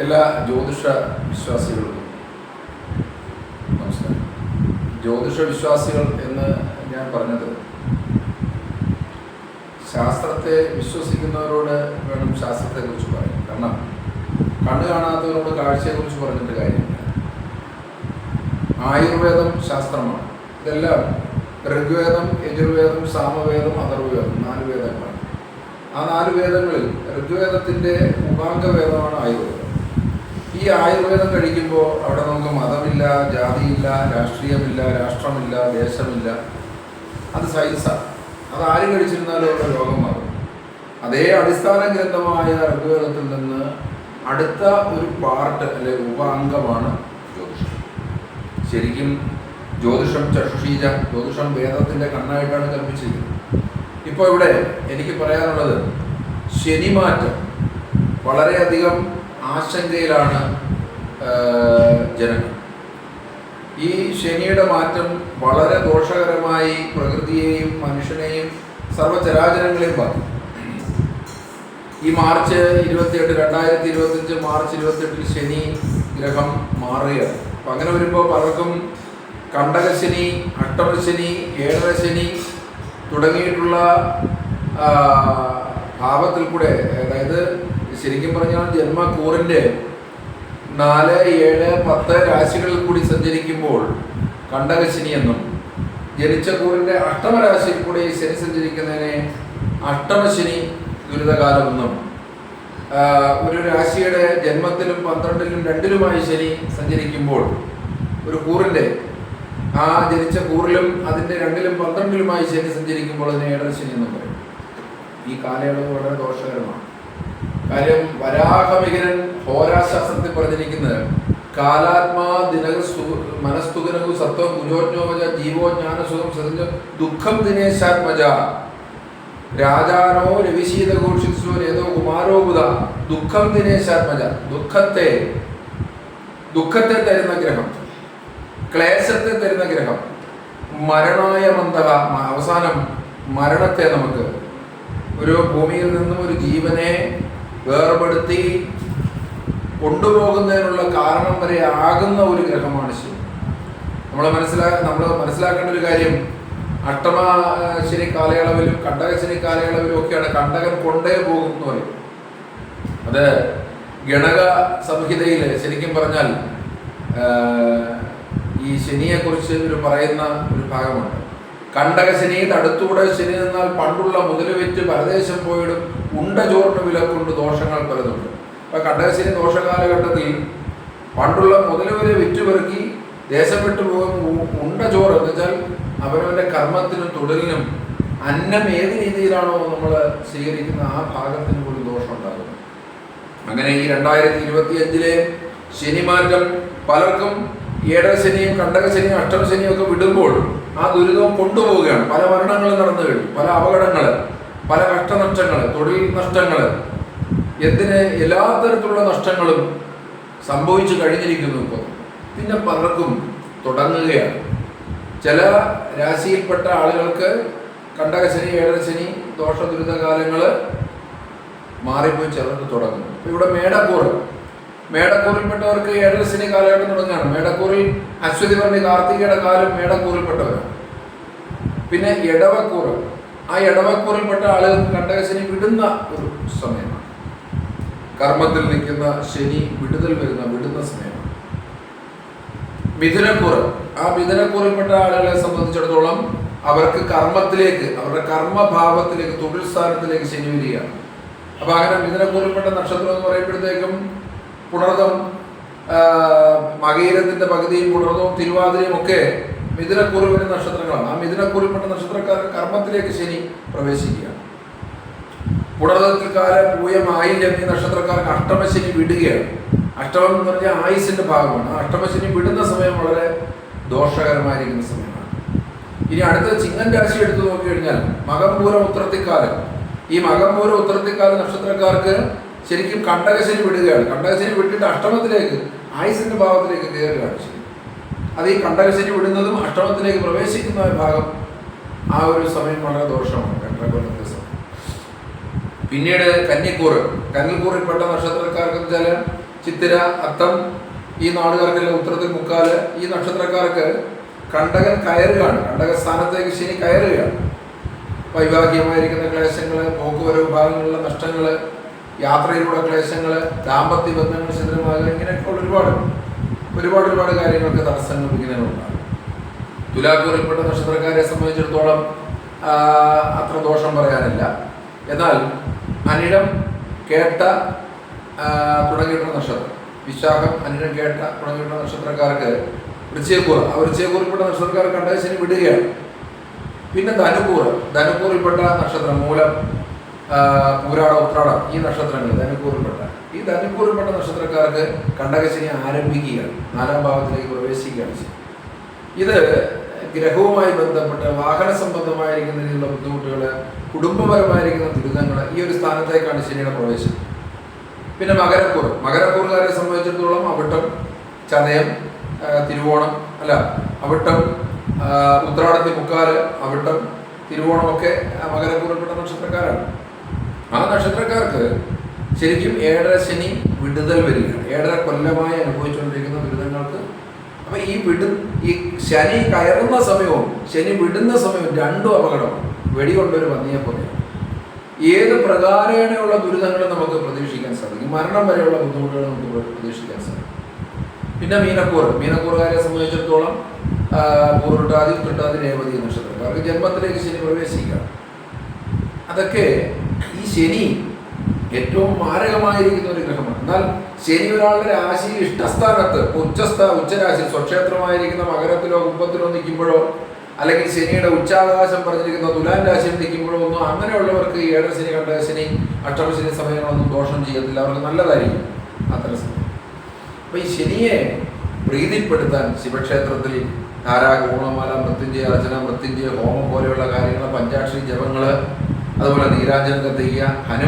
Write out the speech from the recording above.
എല്ലാ ജ്യോതിഷ വിശ്വാസികൾക്കും നമസ്കാരം. ജ്യോതിഷ വിശ്വാസികൾ എന്ന് ഞാൻ പറഞ്ഞത് ശാസ്ത്രത്തെ വിശ്വസിക്കുന്നവരോട് വേണം ശാസ്ത്രത്തെക്കുറിച്ച് പറയാൻ. കാരണം കണ്ണു കാണാത്തവരോട് കാഴ്ചയെക്കുറിച്ച് പറഞ്ഞിട്ട് കാര്യമില്ല. ആയുർവേദം ശാസ്ത്രമാണ്. ഇതെല്ലാം ഋഗ്വേദം യജുർവേദം സാമവേദം അതർവേദം നാല് വേദങ്ങളാണ്. ആ നാല് വേദങ്ങളിൽ ഋഗ്വേദത്തിന്റെ ഉപാംഗ വേദമാണ് ആയുർവേദം. ഈ ആയുർവേദം കഴിക്കുമ്പോൾ അവിടെ നമുക്ക് മതമില്ല ജാതിയില്ല രാഷ്ട്രീയമില്ല രാഷ്ട്രമില്ല ദേശമില്ല. അത് സയൻസാണ് അത് ആരും കഴിച്ചിരുന്നാലും അവരുടെ രോഗം മാറും അതേ അടിസ്ഥാന ഗ്രന്ഥമായ ഋഗ്വേദത്തിൽ നിന്ന് അടുത്ത ഒരു പാർട്ട് അല്ലെ ഉപാംഗമാണ് ജ്യോതിഷം. ശരിക്കും ജ്യോതിഷം ചക്ഷുഷീജ ജ്യോതിഷം വേദത്തിന്റെ കണ്ണായിട്ടാണ് കൽപ്പിച്ചിരിക്കുന്നത്. ഇപ്പോൾ ഇവിടെ എനിക്ക് പറയാനുള്ളത് ശനിമാറ്റം. വളരെയധികം ആശങ്കയിലാണ് ജനങ്ങൾ. ഈ ശനിയുടെ മാറ്റം വളരെ ദോഷകരമായി പ്രകൃതിയെയും മനുഷ്യനെയും സർവചരാചരങ്ങളെയും ബാധിക്കും. ഈ മാർച്ച് ഇരുപത്തിയെട്ട് രണ്ടായിരത്തി ഇരുപത്തിയഞ്ച് മാർച്ച് ഇരുപത്തിയെട്ടിൽ ശനി ഗ്രഹം മാറുകയാണ്. അപ്പം അങ്ങനെ വരുമ്പോൾ പലർക്കും കണ്ടകശനി അട്ടമശനി ഏഴരശനി തുടങ്ങിയിട്ടുള്ള ഭാവത്തിൽ കൂടെ അതായത് ശരിക്കും പറഞ്ഞാൽ ജന്മക്കൂറിന്റെ നാല് ഏഴ് പത്ത് രാശികളിൽ കൂടി സഞ്ചരിക്കുമ്പോൾ കണ്ടകശിനി എന്നും ജനിച്ച കൂറിന്റെ അഷ്ടമരാശിയിൽ കൂടി ശനി സഞ്ചരിക്കുന്നതിനെ അഷ്ടമശനി ദുരിതകാലമെന്നും ഒരു രാശിയുടെ ജന്മത്തിലും പന്ത്രണ്ടിലും രണ്ടിലുമായി ശനി സഞ്ചരിക്കുമ്പോൾ ഒരു കൂറിന്റെ ആ ജനിച്ച കൂറിലും അതിന്റെ രണ്ടിലും പന്ത്രണ്ടിലുമായി ശനി സഞ്ചരിക്കുമ്പോൾ അതിനെ എന്നും എന്ന് പറയും. ഈ കാലയളവ് വളരെ ദോഷകരമാണ്. കാര്യം വരാഹമികരൻ ഹോരാശാസ്ത്രത്തിൽ പറഞ്ഞിരിക്കുന്നത് കാലാത്മാ ദിനക മനസ്തുകനകു സത്വം ഗുരോജ്ഞോമജ ജീവോ ജ്ഞാനസുഖം സതിഞ്ഞ ദുഃഖം ദിനേശാത്മജ രാജാനോ രവിശീത ഘോഷിച്ചോ ഏതോ കുമാരോബുധ ദുഃഖം ദിനേശാത്മജ ദുഃഖത്തെ ദുഃഖത്തെ തരുന്ന ഗ്രഹം. ക്ലേശത്തെ തരുന്ന ഗ്രഹം. മരണായ മന്ദക അവസാനം മരണത്തെ നമുക്ക് ഒരു ഭൂമിയിൽ നിന്നും ഒരു ജീവനെ വേർപെടുത്തി കൊണ്ടുപോകുന്നതിനുള്ള കാരണം വരെ ആകുന്ന ഒരു ഗ്രഹമാണ് ശനി. നമ്മൾ മനസ്സിലാ നമ്മൾ മനസ്സിലാക്കേണ്ട ഒരു കാര്യം അഷ്ടമ ശനി കാലയളവിലും കണ്ടക ശനി കാലയളവിലും ഒക്കെയാണ് കണ്ടകൻ കൊണ്ടേ പോകും എന്ന് പറയും അത് ഗണക സംഹിതയിൽ ശരിക്കും പറഞ്ഞാൽ ഈ ശനിയെക്കുറിച്ച് ഒരു പറയുന്ന ഒരു ഭാഗമുണ്ട്. കണ്ടക ശനി തടുത്തൂടെ ശനി നിന്നാൽ പണ്ടുള്ള മുതൽ വെച്ച് പരദേശം പോയിടും. ഉണ്ട ചോറിന് കൊണ്ട് ദോഷങ്ങൾ പലതുണ്ട്. അപ്പൊ കണ്ടകശനി ദോഷകാലഘട്ടത്തിൽ പണ്ടുള്ള മുതൽ വരെ വിറ്റുപെറുക്കി ദേശം വിട്ടു പോകും ഉണ്ട ചോറ് എന്ന് വെച്ചാൽ അവരവന്റെ കർമ്മത്തിനും തൊഴിലിനും അന്നം ഏത് രീതിയിലാണോ നമ്മൾ സ്വീകരിക്കുന്ന ആ ഭാഗത്തിന് കൂടി ദോഷം ഉണ്ടാകുന്നത് അങ്ങനെ ഈ രണ്ടായിരത്തി ഇരുപത്തി അഞ്ചിലെ ശനിമാറ്റം പലർക്കും ഏഴര ശനിയും കണ്ടക ശനിയും അഷ്ടമ ശനിയും ഒക്കെ വിടുമ്പോൾ ആ ദുരിതവും കൊണ്ടുപോവുകയാണ്. പല മരണങ്ങളും നടന്നു കഴിഞ്ഞു പല അപകടങ്ങൾ പല കഷ്ടനഷ്ടങ്ങൾ തൊഴിൽ നഷ്ടങ്ങൾ എന്തിന് എല്ലാ തരത്തിലുള്ള നഷ്ടങ്ങളും സംഭവിച്ചു കഴിഞ്ഞിരിക്കുന്നു ഇപ്പോൾ പിന്നെ പലർക്കും തുടങ്ങുകയാണ്. ചില രാശിയിൽപ്പെട്ട ആളുകൾക്ക് കണ്ടകശനി ഏഴരശനി ദോഷ ദുരിതകാലങ്ങൾ മാറിപ്പോയി ചിലർക്ക് തുടങ്ങും ഇവിടെ മേടക്കൂർ മേടക്കൂറിൽപ്പെട്ടവർക്ക് ഏഴരശനി കാലഘട്ടം തുടങ്ങുകയാണ്. മേടക്കൂറിൽ അശ്വതി പറഞ്ഞ കാർത്തികയുടെ കാലം മേടക്കൂറിൽപ്പെട്ടവരാണ്. പിന്നെ ഇടവക്കൂറ് ആ ഇടവക്കൂറിൽപ്പെട്ട ആളുകൾ കണ്ടകശനി വിടുന്ന ഒരു സമയമാണ്. കർമ്മത്തിൽ നിൽക്കുന്ന ശനി വിടുതൽ വരുന്ന വിടുന്ന സമയമാണ്. മിഥുനക്കൂറ്. ആ മിഥുനക്കൂറിൽപ്പെട്ട ആളുകളെ സംബന്ധിച്ചിടത്തോളം അവർക്ക് കർമ്മത്തിലേക്ക് അവരുടെ കർമ്മഭാവത്തിലേക്ക് തൊഴിൽ സ്ഥാനത്തിലേക്ക് ശനി വരികയാണ്. അപ്പൊ അങ്ങനെ മിഥുനക്കൂറിൽപ്പെട്ട നക്ഷത്രം എന്ന് പറയുമ്പോഴത്തേക്കും പുണർദം മകീരത്തിന്റെ പകുതിയും പുണർതവും തിരുവാതിരയും ഒക്കെ മിഥുനക്കുറിവിന്റെ നക്ഷത്രങ്ങളാണ്. ആ മിഥുനക്കുറിപ്പെട്ട നക്ഷത്രക്കാർക്ക് കർമ്മത്തിലേക്ക് ശനി പ്രവേശിക്കുകയാണ്. പുണർദത്തിൽക്കാല പൂയമായില്യം ഈ നക്ഷത്രക്കാർക്ക് അഷ്ടമശനി വിടുകയാണ്. അഷ്ടമം എന്ന് പറഞ്ഞാൽ ആയുസിന്റെ ഭാഗമാണ്. ആ അഷ്ടമശനി വിടുന്ന സമയം വളരെ ദോഷകരമായിരിക്കുന്ന സമയമാണ്. ഇനി അടുത്ത ചിങ്ങൻ രാശി എടുത്തു നോക്കി കഴിഞ്ഞാൽ മകംപൂര ഉത്രത്തിക്കാലം. ഈ മകംപൂര ഉത്രത്തിക്കാല നക്ഷത്രക്കാർക്ക് ശരിക്കും കണ്ടകശനി വിടുകയാണ്. കണ്ടകശനി വിട്ടിട്ട് അഷ്ടമത്തിലേക്ക് ആയുസിന്റെ ഭാവത്തിലേക്ക് കയറുകയാണ് ശരി അത് ഈ കണ്ടകശനി വിടുന്നതും അഷ്ടമത്തിലേക്ക് പ്രവേശിക്കുന്ന ഭാഗം ആ ഒരു സമയം വളരെ ദോഷമാണ്. രണ്ടര കൊല്ലത്തെ സമയം പിന്നീട് കന്നിക്കൂറ് കന്നിക്കൂറിൽപ്പെട്ട നക്ഷത്രക്കാർക്ക് വെച്ചാൽ ചിത്തിര അത്തം ഈ നാടുകാർക്കെല്ലാം ഉത്തരത്തിൽ മുക്കാൽ. ഈ നക്ഷത്രക്കാർക്ക് കണ്ടകൻ കയറുകയാണ്. കണ്ടക സ്ഥാനത്തേക്ക് ശനി കയറുകയാണ്. വൈവാഹികമായിരിക്കുന്ന ക്ലേശങ്ങൾ പോക്കുവരവ് ഭാഗങ്ങളിലുള്ള നഷ്ടങ്ങൾ യാത്രയിലൂടെ ക്ലേശങ്ങൾ ദാമ്പത്യ ബന്ധങ്ങൾ ശിഥിലമാകുക ഇങ്ങനെയൊക്കെയുള്ള ഒരുപാട് ഒരുപാട് ഒരുപാട് കാര്യങ്ങൾക്ക് തടസ്സങ്ങൾ ഉണ്ടാകും തുലാക്കൂറിൽപ്പെട്ട നക്ഷത്രക്കാരെ സംബന്ധിച്ചിടത്തോളം അത്ര ദോഷം പറയാനില്ല. എന്നാൽ അനിഴം കേട്ട തുടങ്ങിയിട്ടുള്ള നക്ഷത്രം വിശാഖം അനിഴം കേട്ട തുടങ്ങിയിട്ടുള്ള നക്ഷത്രക്കാർക്ക് വൃച്ചയക്കൂർ ആ വൃച്ചയക്കൂറിൽപ്പെട്ട നക്ഷത്രക്കാർ കണ്ടശനി വിടുകയാണ്. പിന്നെ ധനുക്കൂർ ധനുക്കൂറിൽപ്പെട്ട നക്ഷത്രം മൂലം പൂരാട ഉത്രാടം ഈ നക്ഷത്രങ്ങൾ ധനുക്കൂറിൽപ്പെട്ട ഈ ധനുക്കൂറിൽപ്പെട്ട നക്ഷത്രക്കാർക്ക് കണ്ടകശനി ആരംഭിക്കുകയാണ്. നാലാം ഭാവത്തിലേക്ക് പ്രവേശിക്കുകയാണ്. ഇത് ഗ്രഹവുമായി ബന്ധപ്പെട്ട് വാഹന സംബന്ധമായിരിക്കുന്ന രീതിയിലുള്ള ബുദ്ധിമുട്ടുകൾ കുടുംബപരമായിരിക്കുന്ന ദുരിതങ്ങൾ ഈ ഒരു സ്ഥാനത്തേക്കാണ് ശനിയുടെ പ്രവേശനം. പിന്നെ മകരക്കൂർ മകരക്കൂറുകാരെ സംബന്ധിച്ചിടത്തോളം അവിട്ടം ചതയം തിരുവോണം അല്ല അവിട്ടം ഉത്രാടത്തി മുക്കാൽ അവിട്ടം തിരുവോണമൊക്കെ മകരക്കൂറിൽപ്പെട്ട നക്ഷത്രക്കാരാണ്. ആ നക്ഷത്രക്കാർക്ക് ശരിക്കും ഏഴര ശനി വിടുതൽ വരികയാണ്. ഏഴര കൊല്ലമായി അനുഭവിച്ചുകൊണ്ടിരിക്കുന്ന ദുരിതങ്ങൾക്ക് അപ്പൊ ഈ വിടു ഈ ശനി കയറുന്ന സമയവും ശനി വിടുന്ന സമയവും രണ്ടും അപകടമാണ്. വെടികൊണ്ടൊരു പന്നിയെ പോലെ. ഏത് പ്രകാരേണയുള്ള ദുരിതങ്ങൾ നമുക്ക് പ്രതീക്ഷിക്കാൻ സാധിക്കും? മരണം വരെയുള്ള ബുദ്ധിമുട്ടുകൾ നമുക്ക് പ്ര- പ്രതീക്ഷിക്കാൻ സാധിക്കും. പിന്നെ മീനക്കൂർ മീനക്കൂറുകാരെ സംബന്ധിച്ചിടത്തോളം പൂർട്ടാതി തൊട്ടാതി രേവതി നക്ഷത്രക്കാർക്ക് ജന്മത്തിലേക്ക് ശനി പ്രവേശിക്കാം അതൊക്കെ ഈ ശനി ഏറ്റവും മാരകമായിരിക്കുന്ന ഒരു ഗ്രഹമാണ്. എന്നാൽ ശനി ഒരാളുടെ രാശി ഇഷ്ടസ്ഥാനത്ത് ഉച്ചസ്ഥ ഉച്ചരാശി സ്വക്ഷേത്രമായിരിക്കുന്ന മകരത്തിലോ കുംഭത്തിലോ നിൽക്കുമ്പോഴോ അല്ലെങ്കിൽ ശനിയുടെ ഉച്ചാകാശം പറഞ്ഞിരിക്കുന്ന തുലാൻ രാശിയിൽ നിൽക്കുമ്പോഴോ ഒന്നും അങ്ങനെയുള്ളവർക്ക് ഈ ഏഴര ശനി കണ്ട ശനി അഷ്ടമശനി സമയങ്ങളൊന്നും ദോഷം ചെയ്യത്തില്ല. അവർക്ക് നല്ലതായിരിക്കും. അത്തരം സമയം അപ്പൊ ഈ ശനിയെ പ്രീതിപ്പെടുത്താൻ ശിവക്ഷേത്രത്തിൽ ധാരാ ഗുണമാല മൃത്യുഞ്ജയ അർച്ചന മൃത്യുഞ്ജയ ഹോമം പോലെയുള്ള കാര്യങ്ങൾ പഞ്ചാക്ഷരി ജപങ്ങൾ അതുപോലെ നീരാഞ്ജനം കത്തിക്കുക ഹനുമാൻ